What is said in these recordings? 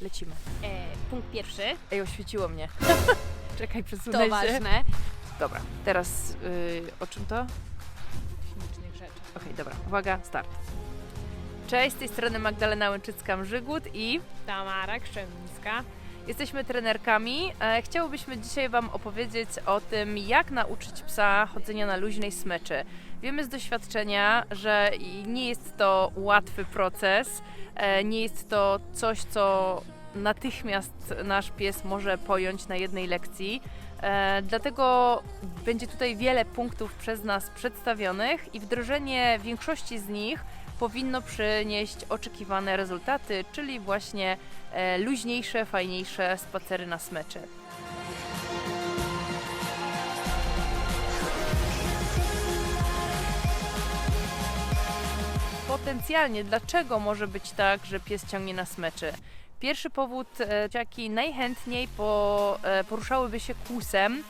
lecimy. E, punkt pierwszy, Ej, oświeciło mnie. Czekaj, przesunę to się. ważne. Dobra, teraz y, o czym to? Technicznych rzeczy. Okej, dobra, uwaga, start. Cześć, z tej strony Magdalena Łęczycka-Mrzygłód i Tamara Krzemińska. Jesteśmy trenerkami. E, chciałybyśmy dzisiaj Wam opowiedzieć o tym, jak nauczyć psa chodzenia na luźnej smyczy. Wiemy z doświadczenia, że nie jest to łatwy proces, e, nie jest to coś, co natychmiast nasz pies może pojąć na jednej lekcji. E, dlatego będzie tutaj wiele punktów przez nas przedstawionych i wdrożenie większości z nich powinno przynieść oczekiwane rezultaty, czyli właśnie e, luźniejsze, fajniejsze spacery na smyczy. Potencjalnie, dlaczego może być tak, że pies ciągnie na smyczy? Pierwszy powód, e, dzieciaki najchętniej po, e, poruszałyby się kłusem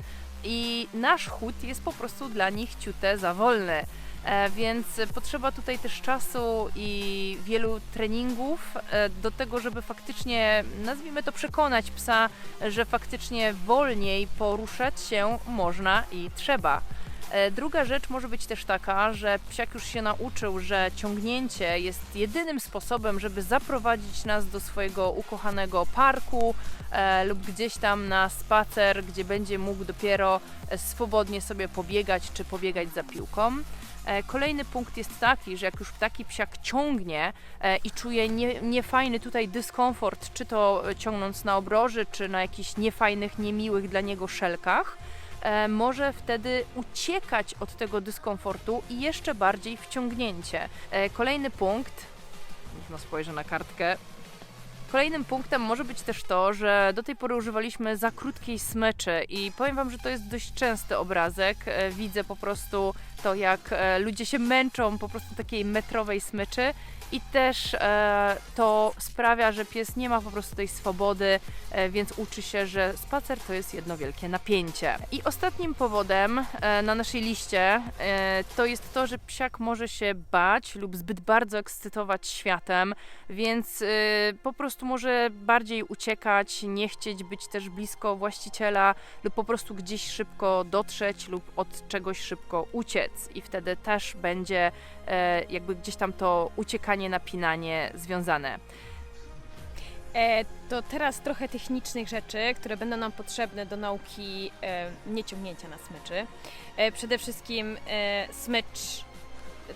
i nasz chód jest po prostu dla nich ciute za wolny. E, Więc potrzeba tutaj też czasu i wielu treningów e, do tego, żeby faktycznie, nazwijmy to, przekonać psa, że faktycznie wolniej poruszać się można i trzeba. E, Druga rzecz może być też taka, że psiak już się nauczył, że ciągnięcie jest jedynym sposobem, żeby zaprowadzić nas do swojego ukochanego parku e, lub gdzieś tam na spacer, gdzie będzie mógł dopiero swobodnie sobie pobiegać czy pobiegać za piłką. E, Kolejny punkt jest taki, że jak już taki psiak ciągnie e, i czuje nie, niefajny tutaj dyskomfort, czy to e, ciągnąc na obroży, czy na jakichś niefajnych, niemiłych dla niego szelkach, może wtedy uciekać od tego dyskomfortu i jeszcze bardziej wciągnięcie. Kolejny punkt, niech no spojrzę na kartkę. Kolejnym punktem może być też to, że do tej pory używaliśmy za krótkiej smyczy i powiem Wam, że to jest dość częsty obrazek. Widzę po prostu to, jak e, ludzie się męczą po prostu takiej metrowej smyczy i też e, to sprawia, że pies nie ma po prostu tej swobody, e, więc uczy się, że spacer to jest jedno wielkie napięcie. I ostatnim powodem e, na naszej liście e, to jest to, że psiak może się bać lub zbyt bardzo ekscytować światem, więc y, po prostu może bardziej uciekać, nie chcieć być też blisko właściciela lub po prostu gdzieś szybko dotrzeć lub od czegoś szybko uciec i wtedy też będzie e, jakby gdzieś tam to uciekanie, napinanie związane. E, to teraz trochę technicznych rzeczy, które będą nam potrzebne do nauki e, nieciągnięcia na smyczy. E, przede wszystkim e, smycz,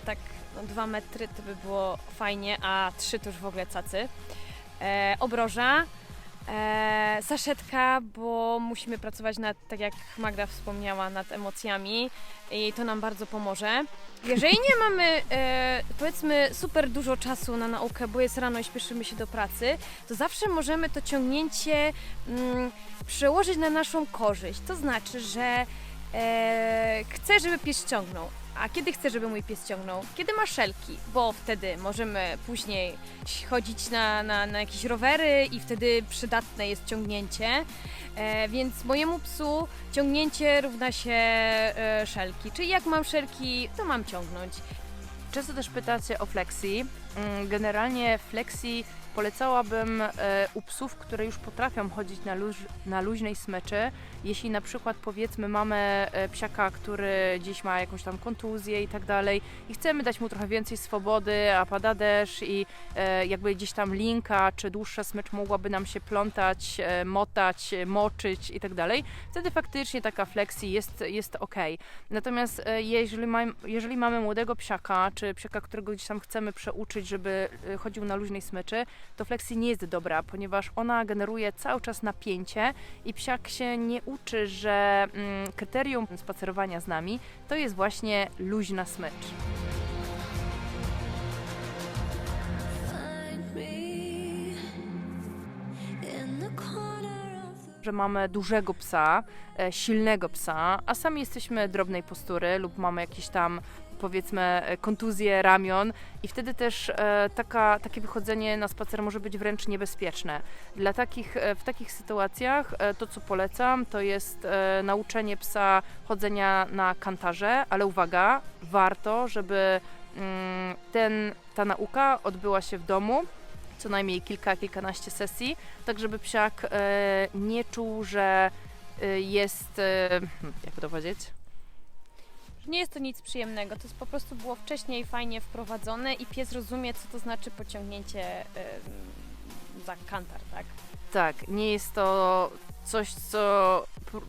tak no, dwa metry to by było fajnie, a trzy to już w ogóle cacy. E, obroża, e, saszetka, bo musimy pracować nad, tak jak Magda wspomniała, nad emocjami i to nam bardzo pomoże. Jeżeli nie mamy, e, powiedzmy, super dużo czasu na naukę, bo jest rano i śpieszymy się do pracy, to zawsze możemy to ciągnięcie mm, przełożyć na naszą korzyść. To znaczy, że e, chcę, żeby pies ciągnął. A kiedy chcę, żeby mój pies ciągnął? Kiedy ma szelki, bo wtedy możemy później chodzić na, na, na jakieś rowery i wtedy przydatne jest ciągnięcie. E, więc mojemu psu ciągnięcie równa się e, szelki. Czyli jak mam szelki, to mam ciągnąć. Często też pytacie o flexi. Mm, Generalnie flexi polecałabym e, u psów, które już potrafią chodzić na, luź, na luźnej smyczy. Jeśli na przykład powiedzmy mamy e, psiaka, który gdzieś ma jakąś tam kontuzję i tak dalej i chcemy dać mu trochę więcej swobody, a pada deszcz i e, jakby gdzieś tam linka czy dłuższa smycz mogłaby nam się plątać, e, motać, moczyć i tak dalej, wtedy faktycznie taka flexi jest, jest ok. Natomiast jeżeli, mam, jeżeli mamy młodego psiaka, czy psiaka, którego gdzieś tam chcemy przeuczyć, żeby chodził na luźnej smyczy, to flexi nie jest dobra, ponieważ ona generuje cały czas napięcie i psiak się nie uczy, że mm, kryterium spacerowania z nami to jest właśnie luźna smycz. Że mamy dużego psa, e, silnego psa, a sami jesteśmy drobnej postury lub mamy jakieś tam powiedzmy e, kontuzje ramion i wtedy też e, taka, takie wychodzenie na spacer może być wręcz niebezpieczne. Dla takich, e, w takich sytuacjach to co polecam to jest nauczenie psa chodzenia na kantarze, ale uwaga, warto, żeby mm, ten, ta nauka odbyła się w domu co najmniej kilka, kilkanaście sesji, tak żeby psiak nie czuł, że jest, hmm, jak to powiedzieć, Nie jest to nic przyjemnego, to jest po prostu było wcześniej fajnie wprowadzone i pies rozumie, co to znaczy pociągnięcie za kantar, tak? Tak, nie jest to coś, co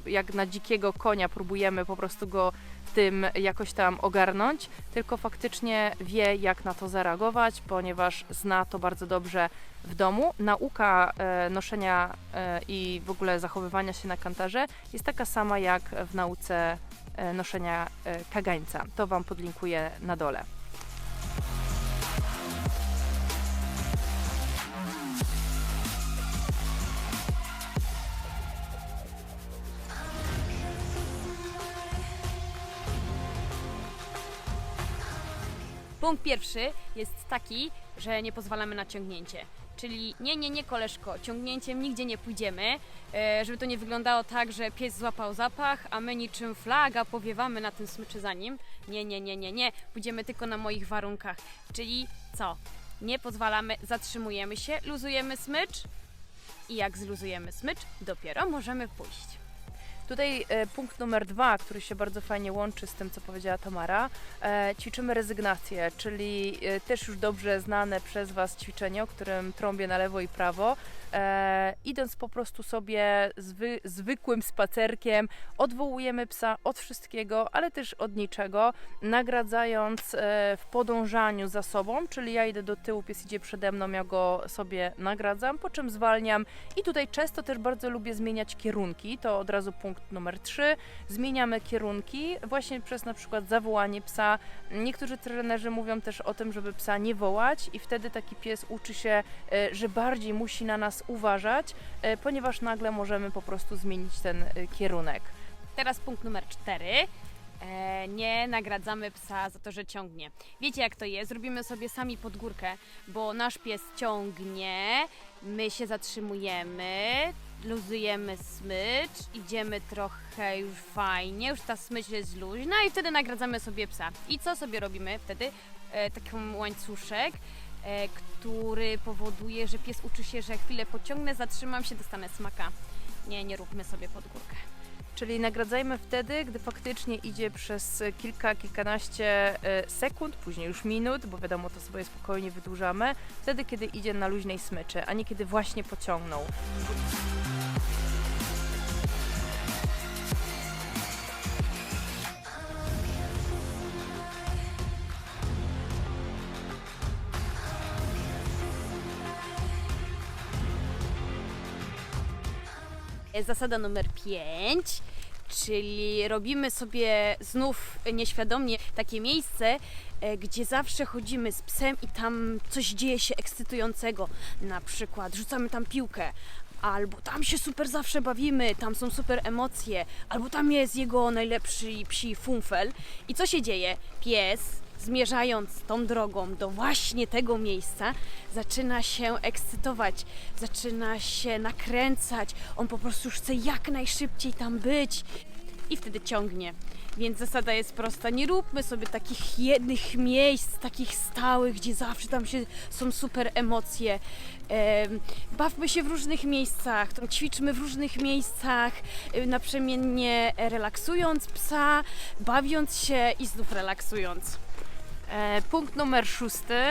jak na dzikiego konia próbujemy po prostu go tym jakoś tam ogarnąć, tylko faktycznie wie, jak na to zareagować, ponieważ zna to bardzo dobrze w domu. Nauka e, noszenia e, i w ogóle zachowywania się na kantarze jest taka sama jak w nauce noszenia e, kagańca. To Wam podlinkuję na dole. Punkt pierwszy jest taki, że nie pozwalamy na ciągnięcie. Czyli nie, nie, nie, koleżko, ciągnięciem nigdzie nie pójdziemy, e, żeby to nie wyglądało tak, że pies złapał zapach, a my niczym flaga powiewamy na tym smyczy za nim. Nie, nie, nie, nie, nie, pójdziemy tylko na moich warunkach. Czyli co? Nie pozwalamy, zatrzymujemy się, luzujemy smycz i jak zluzujemy smycz, dopiero możemy pójść. Tutaj e, punkt numer dwa, który się bardzo fajnie łączy z tym, co powiedziała Tamara. E, ćwiczymy rezygnację, czyli e, też już dobrze znane przez Was ćwiczenie, o którym trąbię na lewo i prawo. Idąc po prostu sobie zwy, zwykłym spacerkiem, odwołujemy psa od wszystkiego, ale też od niczego, nagradzając w podążaniu za sobą, czyli ja idę do tyłu, pies idzie przede mną, ja go sobie nagradzam, po czym zwalniam i tutaj często też bardzo lubię zmieniać kierunki. To od razu punkt numer 3. Zmieniamy kierunki właśnie przez na przykład zawołanie psa. Niektórzy trenerzy mówią też o tym, żeby psa nie wołać i wtedy taki pies uczy się, e, że bardziej musi na nas uważać, e, ponieważ nagle możemy po prostu zmienić ten e, kierunek. Teraz punkt numer cztery. E, nie nagradzamy psa za to, że ciągnie. Wiecie jak to jest? Robimy sobie sami pod górkę, bo nasz pies ciągnie, my się zatrzymujemy, luzujemy smycz, idziemy trochę już fajnie, już ta smycz jest luźna i wtedy nagradzamy sobie psa. I co sobie robimy wtedy? E, taki łańcuszek, e, który powoduje, że pies uczy się, że chwilę pociągnę, zatrzymam się, dostanę smaka. Nie, nie róbmy sobie pod górkę. Czyli nagradzajmy wtedy, gdy faktycznie idzie przez kilka, kilkanaście e, sekund, później już minut, bo wiadomo, to sobie spokojnie wydłużamy, wtedy, kiedy idzie na luźnej smyczy, a nie kiedy właśnie pociągnął. Zasada numer 5, czyli robimy sobie znów nieświadomie takie miejsce, e, gdzie zawsze chodzimy z psem i tam coś dzieje się ekscytującego. Na przykład rzucamy tam piłkę, albo tam się super zawsze bawimy, tam są super emocje, albo tam jest jego najlepszy psi funfel. I co się dzieje? Pies zmierzając tą drogą do właśnie tego miejsca, zaczyna się ekscytować, zaczyna się nakręcać. On po prostu chce jak najszybciej tam być i wtedy ciągnie. Więc zasada jest prosta. Nie róbmy sobie takich jednych miejsc, takich stałych, gdzie zawsze tam się są super emocje. Em, bawmy się w różnych miejscach, ćwiczmy w różnych miejscach, y, naprzemiennie relaksując psa, bawiąc się i znów relaksując. E, Punkt numer szósty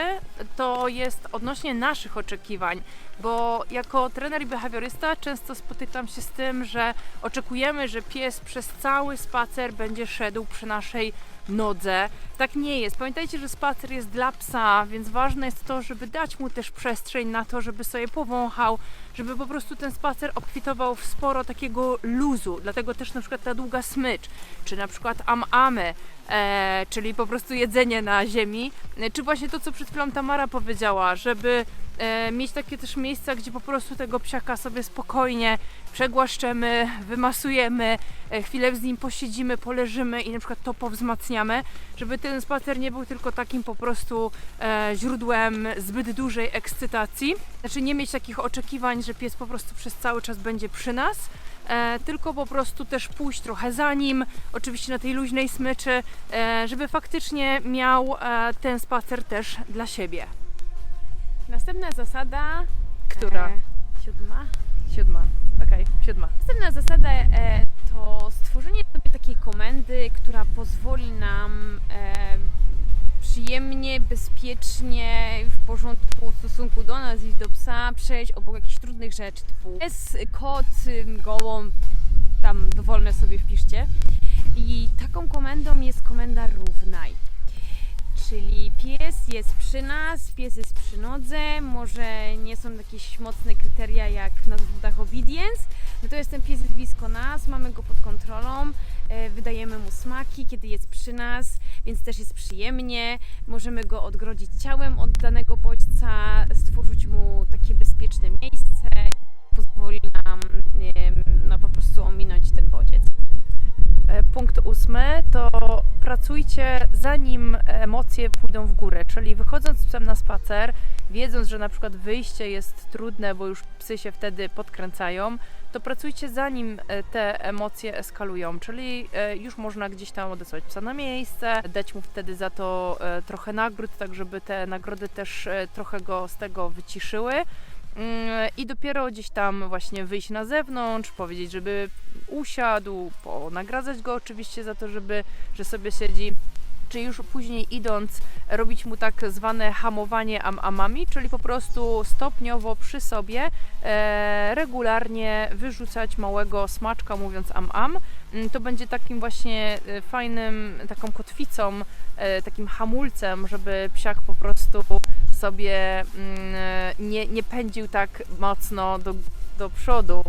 to jest odnośnie naszych oczekiwań, bo jako trener i behawiorysta często spotykam się z tym, że oczekujemy, że pies przez cały spacer będzie szedł przy naszej nodze. Tak nie jest. Pamiętajcie, że spacer jest dla psa, więc ważne jest to, żeby dać mu też przestrzeń na to, żeby sobie powąchał, żeby po prostu ten spacer obfitował w sporo takiego luzu. Dlatego też na przykład ta długa smycz, czy na przykład am-amy, e, czyli po prostu jedzenie na ziemi, e, czy właśnie to, co przed chwilą Tamara powiedziała, żeby e, mieć takie też miejsca, gdzie po prostu tego psiaka sobie spokojnie przegłaszczemy, wymasujemy, e, chwilę z nim posiedzimy, poleżymy i na przykład to powzmacniamy, żeby ten spacer nie był tylko takim po prostu e, źródłem zbyt dużej ekscytacji. Znaczy nie mieć takich oczekiwań, że pies po prostu przez cały czas będzie przy nas, e, tylko po prostu też pójść trochę za nim, oczywiście na tej luźnej smyczy, e, żeby faktycznie miał e, ten spacer też dla siebie. Następna zasada. Która? E, siódma. Siódma. Okej, siódma. Następna zasada e, to stworzenie sobie takiej komendy, która pozwoli nam e, przyjemnie, bezpiecznie, w porządku w stosunku do nas i do psa przejść obok jakichś trudnych rzeczy typu pies, kot, gołąb, tam dowolne sobie wpiszcie. I taką komendą jest komenda równaj. Czyli pies jest przy nas, pies jest przy nodze, może nie są jakieś mocne kryteria jak na zawodach obedience, natomiast ten pies jest blisko nas, mamy go pod kontrolą, e, wydajemy mu smaki, kiedy jest przy nas, więc też jest przyjemnie, możemy go odgrodzić ciałem od danego bodźca, stworzyć mu takie bezpieczne miejsce, pozwoli nam no, po prostu ominąć ten bodziec. E, Punkt ósmy to pracujcie zanim emocje pójdą w górę, czyli wychodząc z psem na spacer, wiedząc, że na przykład wyjście jest trudne, bo już psy się wtedy podkręcają, to pracujcie zanim e, te emocje eskalują, czyli e, już można gdzieś tam odesłać psa na miejsce, dać mu wtedy za to trochę nagród, tak żeby te nagrody też trochę go z tego wyciszyły. Mm, I dopiero gdzieś tam właśnie wyjść na zewnątrz, powiedzieć, żeby usiadł, nagradzać go oczywiście za to, żeby, że sobie siedzi. Czy już później idąc, robić mu tak zwane hamowanie am-amami, czyli po prostu stopniowo przy sobie e, regularnie wyrzucać małego smaczka, mówiąc am-am. Mm, To będzie takim właśnie e, fajnym, taką kotwicą, e, takim hamulcem, żeby psiak po prostu sobie mm, nie, nie pędził tak mocno do, do przodu.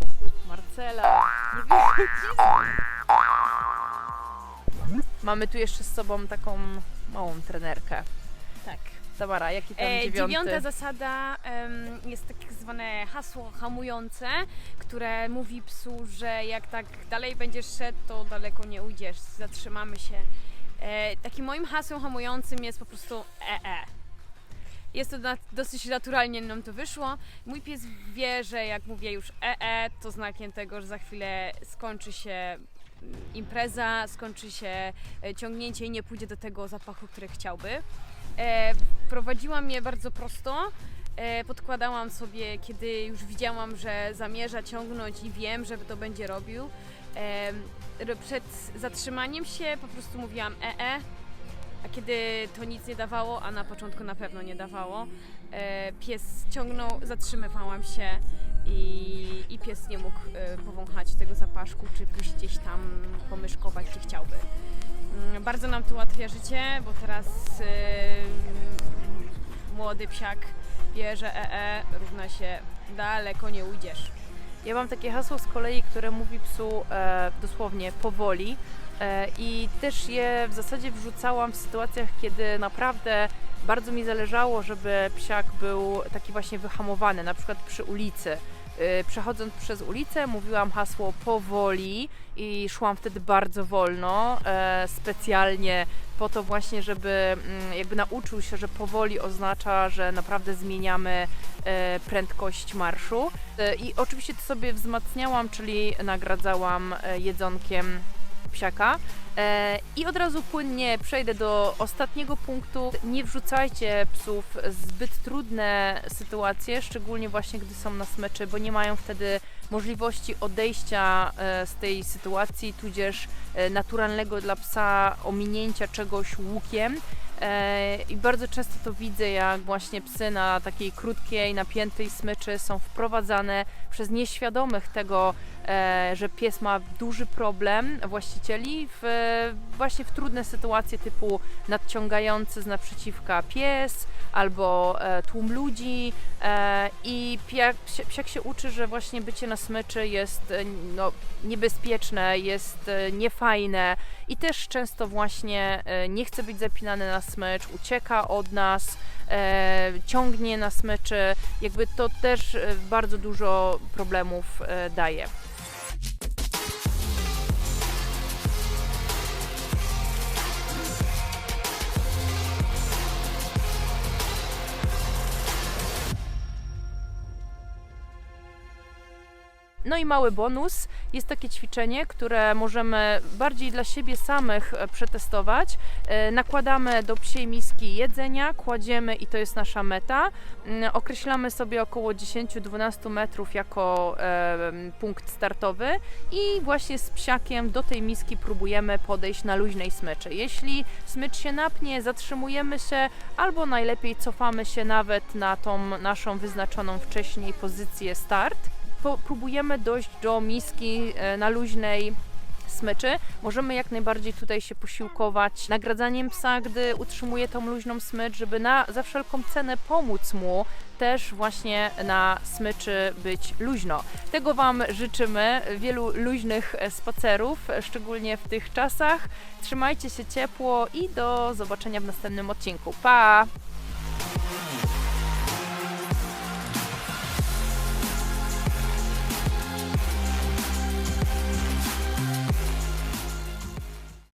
Marcela, nie widzisz? Mamy tu jeszcze z sobą taką małą trenerkę. Tak. Tamara, jaki tam E, dziewiąty? dziewiąta zasada em, jest tak zwane hasło hamujące, które mówi psu, że jak tak dalej będziesz szedł, to daleko nie ujdziesz, zatrzymamy się. E, takim moim hasłem hamującym jest po prostu ee. Jest to na, dosyć naturalnie nam to wyszło. Mój pies wie, że jak mówię już ee, to znakiem tego, że za chwilę skończy się impreza, skończy się e, ciągnięcie i nie pójdzie do tego zapachu, który chciałby. E, prowadziłam je bardzo prosto. E, podkładałam sobie, kiedy już widziałam, że zamierza ciągnąć i wiem, że to będzie robił. E, przed zatrzymaniem się po prostu mówiłam ee, a kiedy to nic nie dawało, a na początku na pewno nie dawało, e, pies ciągnął, zatrzymywałam się i, i pies nie mógł e, powąchać tego zapaszku, czy pójść gdzieś tam pomyszkować, gdzie chciałby. Mm, Bardzo nam to ułatwia życie, bo teraz e, młody psiak wie, że ee równa się daleko nie ujdziesz. Ja mam takie hasło z kolei, które mówi psu e, dosłownie powoli e, i też je w zasadzie wrzucałam w sytuacjach, kiedy naprawdę bardzo mi zależało, żeby psiak był taki właśnie wyhamowany, na przykład przy ulicy. E, Przechodząc przez ulicę, mówiłam hasło powoli i szłam wtedy bardzo wolno, e, specjalnie po to właśnie, żeby mm, jakby nauczył się, że powoli oznacza, że naprawdę zmieniamy e, prędkość marszu. E, I oczywiście to sobie wzmacniałam, czyli nagradzałam e, jedzonkiem psiaka. E, I od razu płynnie przejdę do ostatniego punktu. Nie wrzucajcie psów w zbyt trudne sytuacje, szczególnie właśnie gdy są na smyczy, bo nie mają wtedy możliwości odejścia e, z tej sytuacji, tudzież e, naturalnego dla psa ominięcia czegoś łukiem. I bardzo często to widzę, jak właśnie psy na takiej krótkiej, napiętej smyczy są wprowadzane przez nieświadomych tego, że pies ma duży problem właścicieli w, właśnie w trudne sytuacje typu nadciągający z naprzeciwka pies albo e, tłum ludzi e, i piak, psia- psiak się uczy, że właśnie bycie na smyczy jest e, no, niebezpieczne, jest e, niefajne i też często właśnie e, nie chce być zapinany na smycz, ucieka od nas, e, ciągnie na smyczy, jakby to też e, bardzo dużo problemów e, daje. No i mały bonus, jest takie ćwiczenie, które możemy bardziej dla siebie samych e, przetestować. E, Nakładamy do psiej miski jedzenia, kładziemy i to jest nasza meta. Mm, Określamy sobie około 10-12 metrów jako e, punkt startowy i właśnie z psiakiem do tej miski próbujemy podejść na luźnej smyczy. Jeśli smycz się napnie, zatrzymujemy się albo najlepiej cofamy się nawet na tą naszą wyznaczoną wcześniej pozycję start. Próbujemy dojść do miski e, na luźnej smyczy. Możemy jak najbardziej tutaj się posiłkować nagradzaniem psa, gdy utrzymuje tą luźną smycz, żeby na, za wszelką cenę pomóc mu też właśnie na smyczy być luźno. Tego Wam życzymy, wielu luźnych e, spacerów, e, szczególnie w tych czasach. Trzymajcie się ciepło i do zobaczenia w następnym odcinku. Pa!